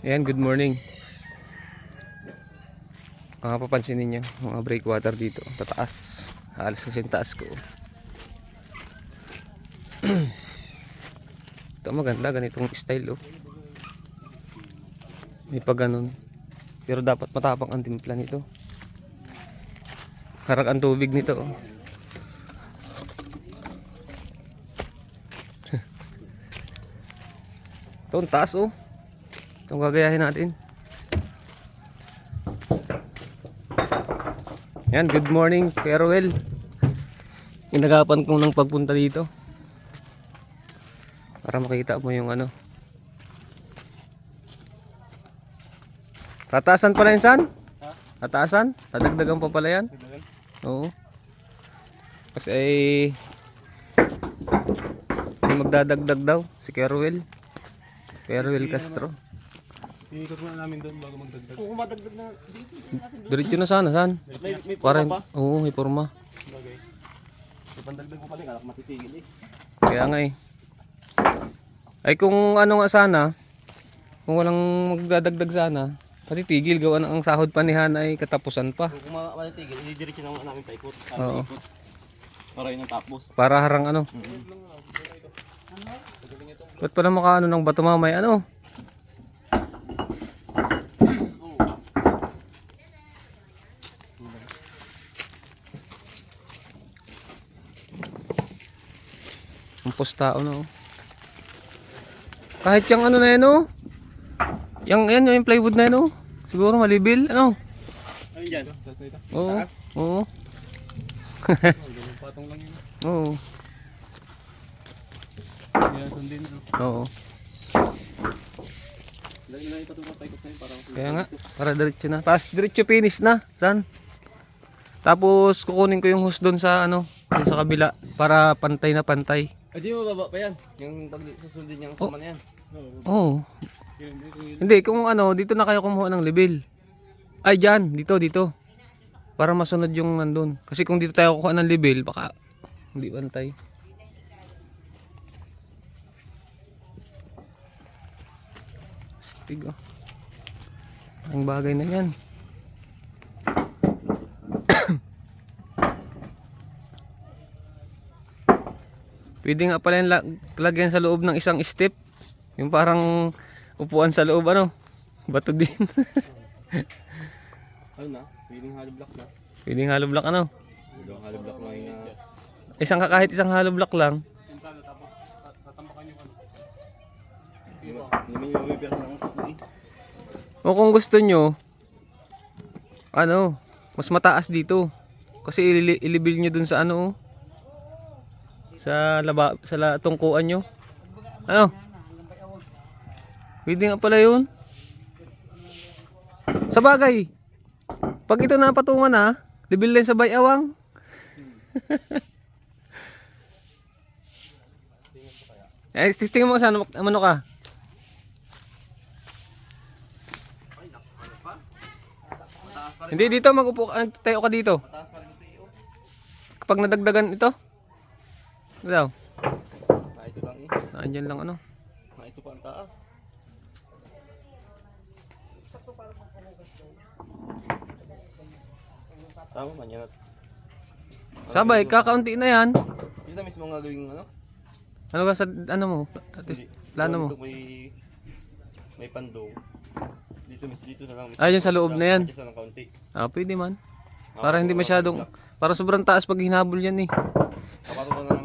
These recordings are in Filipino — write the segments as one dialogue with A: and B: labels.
A: Ayan, good morning. Kung mapapansin ninyo, mga breakwater dito, tataas. Halos kasi taas ko. Ito maganda, ganitong style oh. May pa. Pero dapat matapang ang timpla nito. Harap ang tubig nito oh. Ito, ang taas oh. Itong gagayahin natin. Yan, good morning, Kerwell. Inagapan ko ng pagpunta dito. Para makita mo yung ano. Tatasan pala yun, San?
B: Ha?
A: Tatasan? Dadagdagan pa pala yan? Oo. Kasi ay... Magdadagdag daw, si Kerwell. Kerwell Castro.
B: Iikot muna namin doon bago magdagdag.
C: Kung madagdag na
A: Diretso na sana, San?
C: may, may
A: Para,
C: pa.
A: oo, may forma.
B: Bagay.
C: May pandagdag mo pala, anak matitigil eh.
A: Kaya nga eh. Ay kung ano nga sana, kung walang magdadagdag sana, patitigil gawa ng ang sahod pa ni Hana ay katapusan pa.
C: Kung mga matitigil, ididiretso na namin paikot. Para
A: Oo.
C: ikot. Para yun ang tapos.
A: Para harang ano. Ba't pala makaano ng bato mamay ano? Ang postao na oh. Kahit yung ano na yan oh. Yung, yan yung plywood na yan oh. Siguro malibil ano?
C: Ano?
B: Tapos na ito.
A: Oo. Oo.
B: Oh, patong lang yun.
A: Oo.
B: Kaya sundin. no?
A: Oo. Kaya nga, para diretso na. Tapos diretso finish na. San? Tapos kukunin ko yung hose doon sa ano, sa kabila para pantay na pantay.
C: Ay, di mo baba pa yan. Yung pag susundin niyang sama na yan.
B: Oo. Yun.
A: Hindi, kung ano, dito na kayo kumuha ng level. Ay, dyan. Dito, dito. Para masunod yung nandun. Kasi kung dito tayo kukuha ng level, baka hindi pantay. Astig oh. Ang bagay na yan. Pwede nga pala yung la- lagyan sa loob ng isang step. Yung parang upuan sa loob ano. Bato din.
C: Ano na? Pwedeng hollow block na.
A: Pwede yung hollow block ano.
C: Pwedeng hollow block na yun.
A: Isang ka- kahit isang hollow block lang. O kung gusto nyo, ano, mas mataas dito. Kasi ili- ilibil nyo dun sa ano, oh. Sa laba, sa tungkuan nyo. Ano? Pwede nga pala yun. Sa bagay, pag ito na, libil lang sa bayawang. eh, tingin mo sa ano, ano ka? Hindi dito magupo tayo ka dito. Kapag nadagdagan ito. Ano daw?
C: Ah, ito lang eh.
A: Naandyan lang ano.
C: Ah, ito pa ang taas. Tama man yan.
A: Sabay, kakaunti na yan.
C: Ito na mismo nga gawing ano?
A: Ano ka sa ano mo? At least, plano mo.
C: May may pandong. Dito mis dito na lang. mismo.
A: Ah, yun sa loob na yan.
C: Ng kaunti.
A: Ah, pwede man. Para hindi masyadong, para sobrang taas pag hinabol yan eh.
C: Kapato na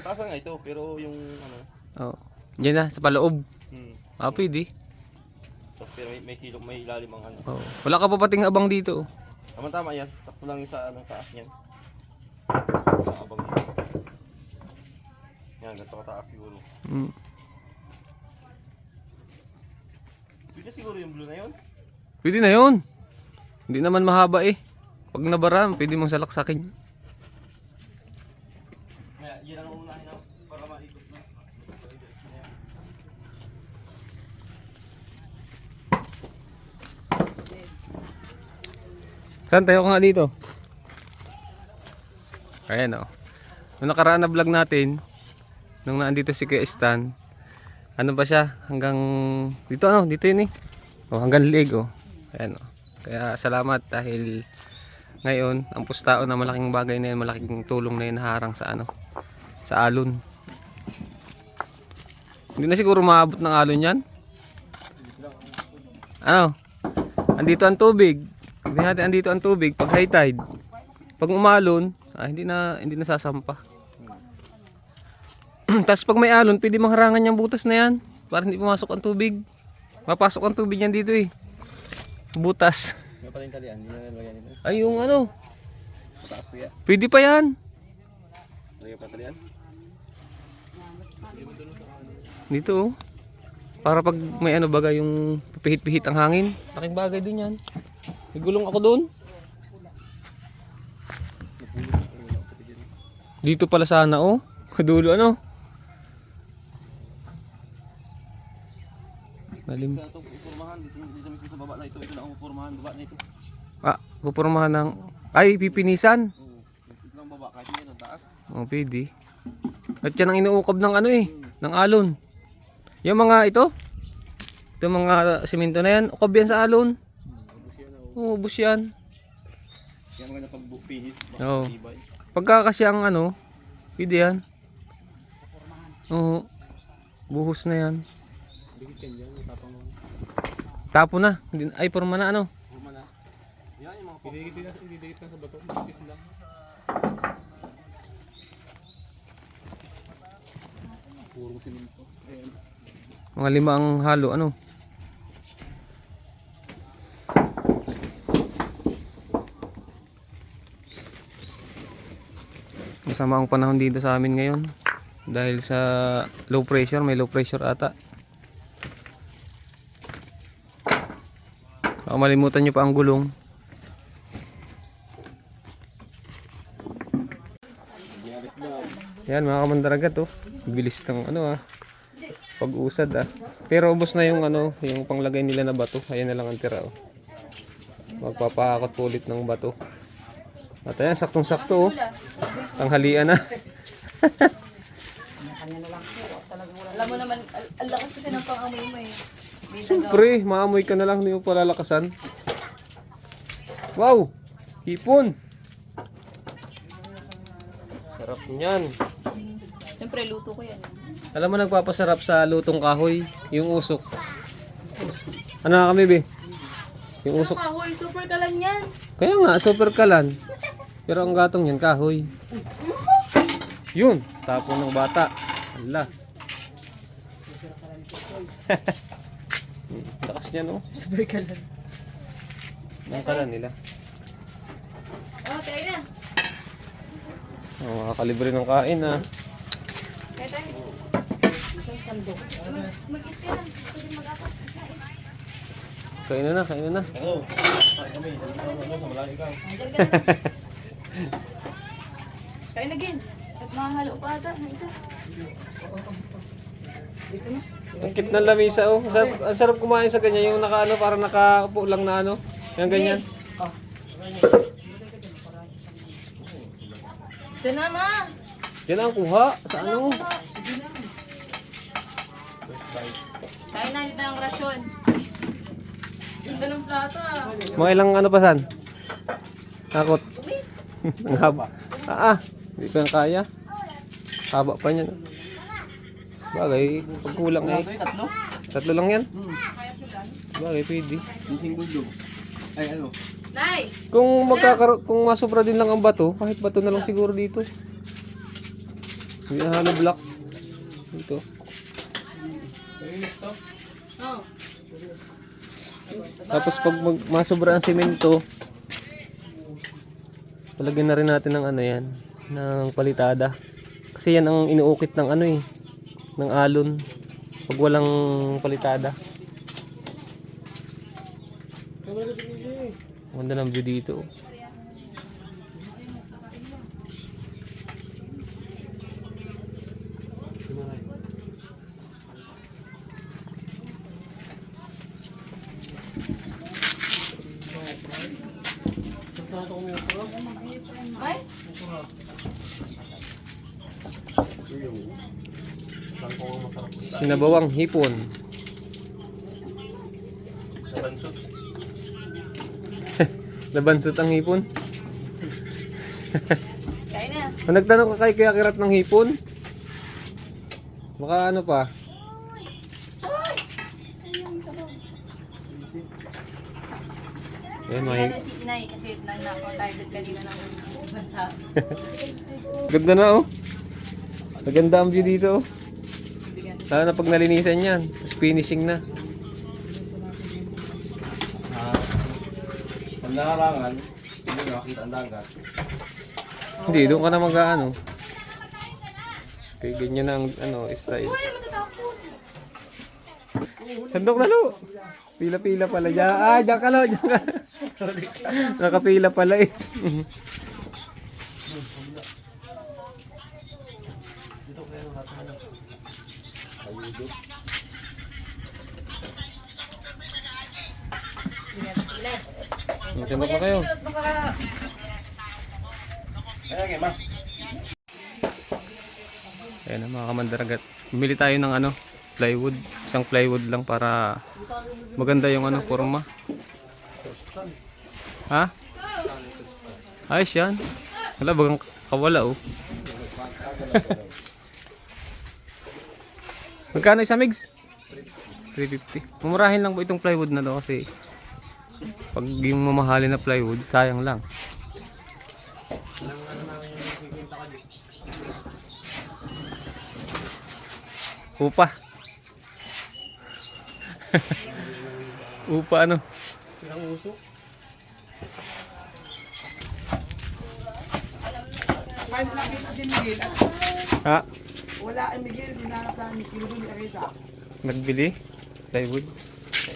C: lang nga ito pero yung ano,
A: Oo. Diyan na, sa paloob.
C: hmm.
A: Ah, pwede.
C: Tapos pero may, may silong, may ilalim ang ano.
A: Oo. Wala ka pa pating abang dito. oh.
C: Tama tama yan. Sakto lang yung sa anong taas niyan. Sa abang dito. Yan, ganito kataas siguro.
A: Mm.
C: Pwede siguro yung blue na yun.
A: Pwede na yun. Hindi naman mahaba eh. Pag nabara, pwede mong salaksakin.
C: Kaya yun ang unahin na para maikot na.
A: Saan tayo nga dito? Ayan o. Nung nakaraan na vlog natin, nung naandito si Kuya Stan, ano ba siya? Hanggang dito ano? Dito yun eh. Oh, hanggang leg oh. Ayan oh. Kaya salamat dahil ngayon ang pustao na malaking bagay na yan, malaking tulong na yan harang sa ano sa alon. Hindi na siguro maabot ng alon yan. Ano? Andito ang tubig. Hindi natin andito ang tubig pag high tide. Pag umalon, ah, hindi na hindi na sasampa. Tapos pag may alon, pwede mangharangan yung butas na yan para hindi pumasok ang tubig. Mapasok ang tubig yan dito eh. Butas. Ay, yung ano. Pwede pa yan.
C: Lagyan pa talian.
A: Dito oh. Para pag may ano baga yung pihit-pihit ang hangin. Laking bagay din yan. May gulong ako doon. Dito pala sana oh. Kadulo ano. Malim.
C: Sa ito, pupurmahan. Dito, dito mismo sa baba na ito. Ito na ang pupurmahan. Baba na ito.
A: Ah, pupurmahan ng... Ay, pipinisan.
C: Oo. Ito lang baba. Kahit ang taas.
A: Oh, pwede. At yan ang inuukab ng ano eh, ng alon. Yung mga ito, ito mga simento na yan, ukab yan sa alon. Oo, ubos yan.
C: Kaya maganda pag bupihis.
A: Oo. Pagka kasi ang ano, pwede yan. Oo. Buhos na yan.
B: Yan.
A: Tapo na. Ay, forma na ano.
C: Purma na. Yan yung mga
B: Didikit din sa didikit ka sa bato, dikit lang. Puro siminto. Ayan.
A: Mga lima ang halo, ano. Masama ang panahon dito sa amin ngayon. Dahil sa low pressure, may low pressure ata. Baka malimutan nyo pa ang gulong. Yan mga kamandaragat oh. Bilis ng ano ah. Pag-usad ah. Pero ubos na yung ano, yung panglagay nila na bato. Ayan na lang ang tira oh. Magpapakot po ulit ng bato. At ayan, saktong-sakto oh. Tanghalian na.
D: Alam mo naman, ang lakas kasi ng pang-amoy mo eh.
A: Siyempre, maamoy ka na lang, hindi mo palalakasan. Wow! Hipon! Sarap niyan.
D: Siyempre, luto ko yan.
A: Alam mo nagpapasarap sa lutong kahoy, yung usok. Ano na kami, be? Yung usok.
D: Kahoy, super kalan yan.
A: Kaya nga, super kalan. Pero ang gatong yan, kahoy. Yun, tapon ng bata. Ala. Lakas niya, no?
D: Super kalan.
A: Ang kalan nila.
D: Oh, tayo na.
A: Oh, makakalibre ng kain, ah.
D: Tayo tayo. Isang sandok. Mag-is ka lang. Mag-apat.
A: Kain na na, kain na na.
C: Oo. Ay kami. Dito
D: na. Kain na, Gin. At mahalo pa ata. isa.
A: Ang cute ng lamisa, oh. Ang sarap, ang sarap kumain sa ganyan. Yung naka, ano, parang nakaupo lang na, ano. Yung ganyan.
D: Ito na, ma.
A: Yan ang kuha. Sa ano?
D: Kain na, dito ang rasyon. Ganda ng plato ah.
A: Mga ilang ano pa san? Takot. ang haba. Ah, ah. Hindi ko yan kaya. Haba pa niyan. Bagay, pag kulang eh.
C: Tatlo.
A: Tatlo lang yan. Bagay, pwede.
C: Gising bulldog. Ay ano.
D: Nay!
A: Kung magkakaro kung masobra din lang ang bato, kahit bato na lang siguro dito. Hindi na halo block. Dito.
D: Oh.
A: Tapos pag mag, masobra ang semento, palagyan na rin natin ng ano yan, ng palitada. Kasi yan ang inuukit ng ano eh, ng alon. Pag walang palitada. Ganda ng view dito.
D: Ay?
A: Sinabawang hipon.
C: Bansot.
A: Nabansot ang hipon.
D: Kain na.
A: Kung nagtanong ka kay Kuya Kirat ng hipon, baka ano pa?
D: Kaya
A: may...
D: si Inay kasi nang nako-target kanina ng banta.
A: Ganda na oh. Maganda ang view dito oh. Lalo na pag nalinisan yan. Tapos finishing na.
C: Ah, sa narangan, hindi mo makita ang dagat.
A: Hindi, doon ka na mag-ano. Okay, ganyan na ang ano, style. Sandok na lo. Pila-pila pala dyan. Ah, dyan ka lo. Dyan ka. Nakapila pala eh. Maganda pa kayo. Ayan na mga kamandaragat. Bumili tayo ng ano, plywood. Isang plywood lang para maganda yung ano, forma. Ha? Ayos yan. Wala bagang kawala oh. Magkano isa migs? 350. Mumurahin lang po itong plywood na to kasi pag yung mamahalin na plywood, sayang lang. Upa. Upa ano? Ha?
E: Wala ang Miguel, dinarapan ni Kilo ni Arita.
A: Nagbili? Plywood?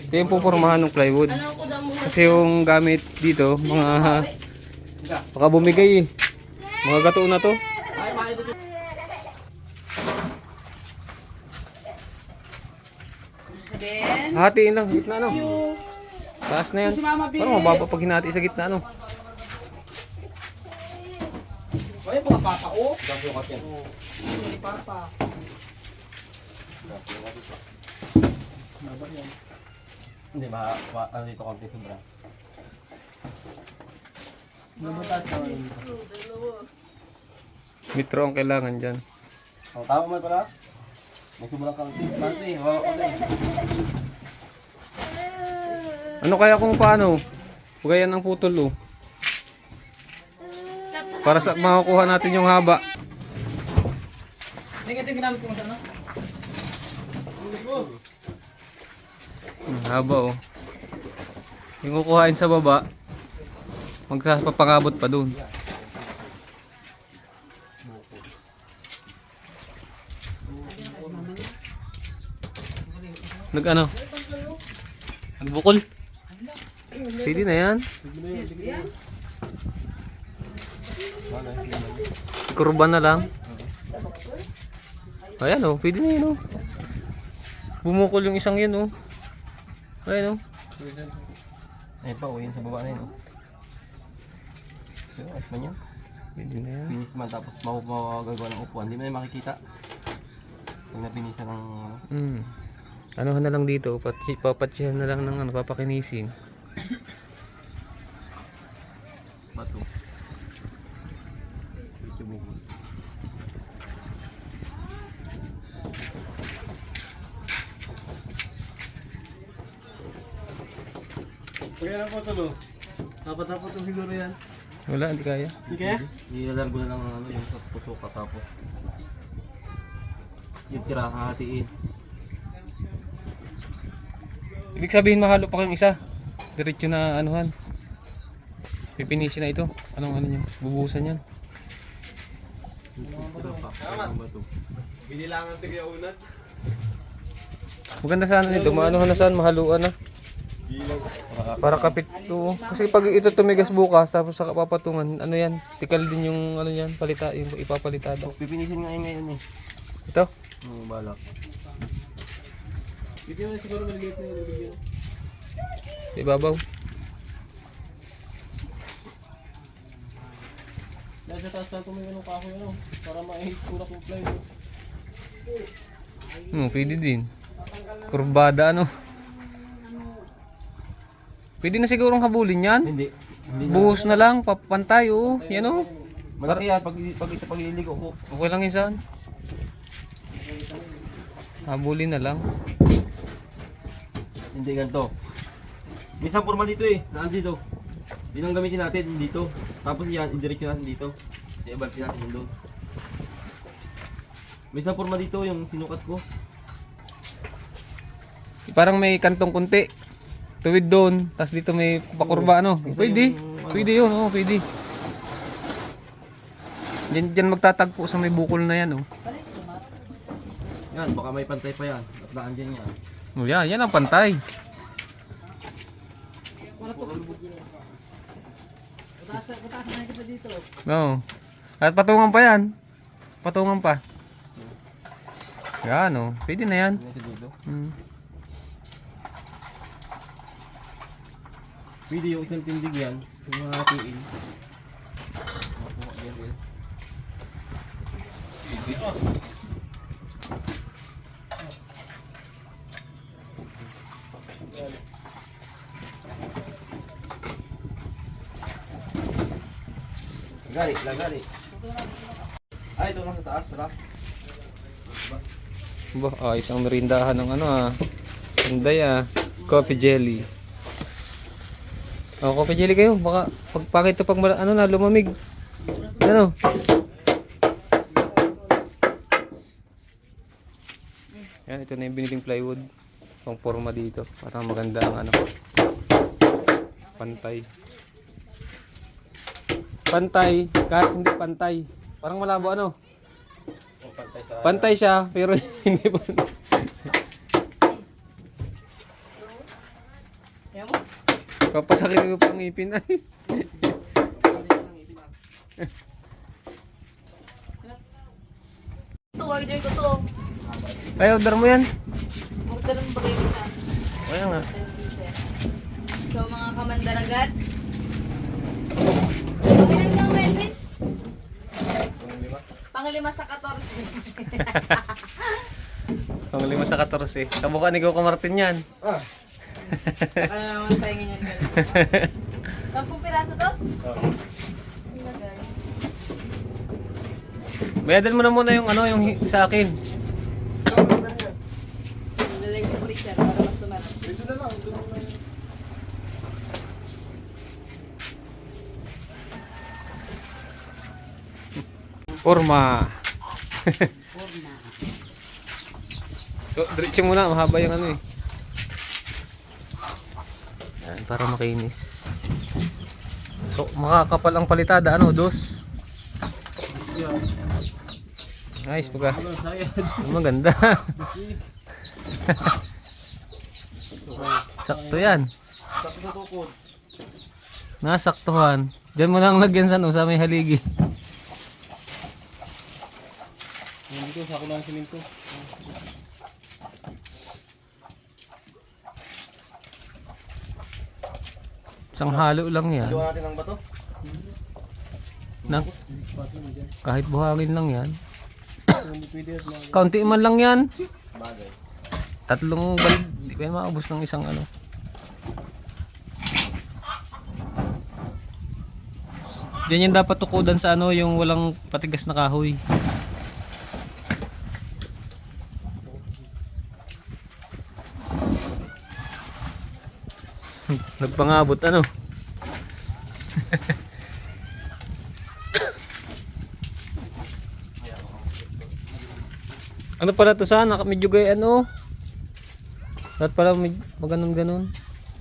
A: Ito yung pupormahan ng plywood.
D: Ano?
A: Kasi yung gamit dito, mga... Baka bumigay eh. Mga gato na to. Hatiin lang, gitna no. Taas na yan. Parang mababa pag hinati sa gitna no.
E: Oy, mga papa, oh.
C: Sukat yan.
E: Papa.
C: Hindi, ma, ma, ano dito konti sobra.
A: Metro ang kailangan dyan.
C: Ang tao mo pala. May sobrang kang natin eh. Hawa ko na.
A: Ano kaya kung paano? Bugayan ng putol oh. Para sa makakuha natin yung haba.
E: Hindi ka tingnan kung ano.
A: Ang haba oh. Yung kukuhain sa baba, magpapangabot pa dun. Nag ano? Nagbukol? Pwede na yan. Kurban na lang. Ayan oh, pwede na yun oh. Bumukol yung isang yun oh. Ayan oh.
C: Ayun pa, uwi sa baba na yun. Oh. Pero, ayos man yan.
A: Pwede na yan.
C: Pinis man tapos magagawa ng upuan. Hindi mo na makikita. Pag napinisan ng ano.
A: Hmm. Ano na lang dito, patsi, papatsihan na lang ng ano, papakinisin.
B: Kaya po tulo. Dapat na po ito siguro yan.
A: Wala, hindi kaya.
B: Hindi kaya?
C: Nilalargo na lang ng ano yung tusok ka tapos. Yung tira hahatiin.
A: Ibig sabihin mahalo pa kayong isa. Diretso na anuhan. Pipinisin na ito. Anong ano niya? Bubuhusan yan.
C: Tira pa. Ang bato.
B: Binilangan ito kaya unat.
A: Maganda sana nito. Maanuhan na saan, mahaluan na. Para kapit to. Kasi pag ito tumigas bukas, tapos sa papatungan, ano yan? Tikal din yung ano yan, palita, yung ipapalitado.
C: Pipinisin nga yun ngayon eh.
A: Ito.
C: Ang balak.
B: Bigyan mo siguro maliit na yun.
A: Sa ibabaw.
B: Dahil sa taas lang tumingin ng kahoy ano. Para maihitsura yung plywood.
A: Hmm, pwede din. Kurbada ano. Pwede na sigurong habulin yan.
C: Hindi. Hindi na.
A: Buhos na lang, papantay, oo. Yan oh.
C: Malaki yan. Pag, pag ito pag iligo ko.
A: Okay lang yun saan. Habulin na lang.
C: Hindi ganito. May isang forma dito eh. Naan dito. Yun ang gamitin natin dito. Tapos yan, indiretso natin dito. Ibalti natin yun doon. May isang forma dito yung sinukat ko.
A: Parang may kantong kunti. Tuwid doon, tapos dito may pakurba ano. Pwede. Pwede yun, oo, pwede. Diyan, diyan magtatagpo sa may bukol na yan, oh.
C: Yan, baka may pantay pa yan. At daan dyan yan.
A: Oh, yan, yan ang pantay. No. At patungan pa yan. Patungan pa. Yan, oh. Pwede na yan.
C: Dito dito.
A: Hmm.
C: Pwede yung isang tindig yan. Yung mga hatiin. Yan din. Lagari, lagari. Ay, ito lang sa taas pala.
A: Ba, ah, isang merindahan ng ano ah. Hinday ah. Coffee jelly. Oh, coffee jelly kayo. Baka pag pangit to pag ano na lumamig. Ano? Yan, ito na yung biniling plywood. Pang forma dito. Para maganda ang ano. Pantay. Pantay. Kahit hindi pantay. Parang malabo ano.
C: Yung pantay sa...
A: Pantay siya, pero hindi pa.
D: Yan mo.
A: Papasakit ko pang ngipin ay.
D: Ito, order ko to.
A: Ay, order mo yan.
D: Order mo bagay ko siya.
A: Kaya nga.
D: 10 pieces. So, mga kamandaragat. Panglima sa 14.
A: Pang lima sa 14. Kamukha ni Coco Martin yan.
D: Baka na naman tayo ganyan. Sampung piraso to? Oo.
A: Bayadal mo na muna yung ano, yung hi- sa akin.
D: Lalagay sa freezer para mas tumarap.
A: Forma. so, diretso muna. Mahaba yung ano eh. Para makinis. So, makakapal ang palitada. Ano, dos? Nice, pagka. Maganda. Sakto yan.
C: Sa.
A: Nasaktuhan. Diyan mo lang lagyan sa, no, sa may haligi.
B: Yung dito, sako lang siminto.
A: Isang halo lang yan.
C: Gawa natin ng bato.
A: Nang, kahit buhangin lang yan. Kaunti man lang yan.
C: Bagay.
A: Tatlong bal, di pa yan maubos ng isang ano. Diyan yan dapat tukudan sa ano, yung walang patigas na kahoy. Nagpangabot ano. ano pala to sana? Medyo gay ano. Dapat pala maganon ganon.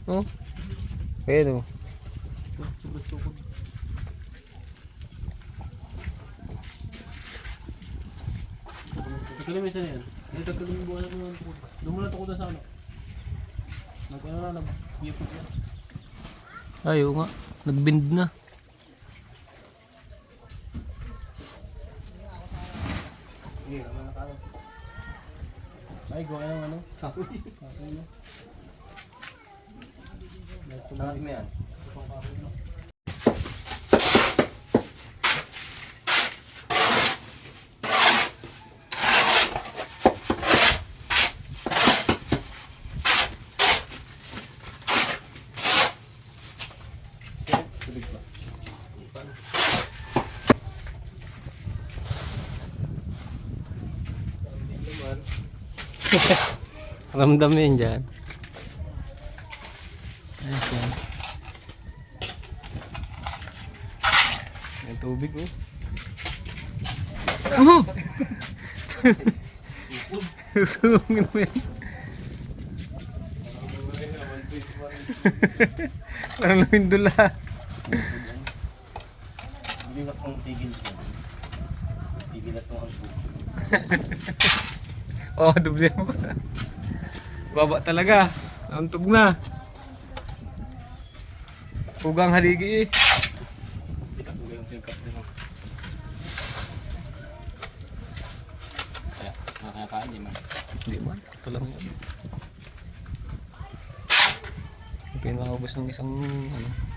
A: Oh. Pero.
B: Tagkalim isa na yan. Yung buwan natin yung tukod. Doon mo na sa ano. Nag ano na, nag-ipot na.
A: Ay, oo nga. Nagbend na.
B: Ay, gawa yung ano. Kapoy. Kapoy na.
C: Sangat mo yan.
B: tubig pa.
A: Ramdam yun dyan. Ayos yan. May tubig oh. Oh! Susunugin mo yan. Parang lumindula.
C: Hindi na pang tigil siya. Tigil na itong ang
A: Oo, oh, doble mo. Baba talaga. Antog na. Pugang haligi eh.
C: Kita ko yung tingkap din mo. Kaya, nakakakaan di man.
A: Hindi man, sakto lang yan. Okay, makaubos ng isang ano.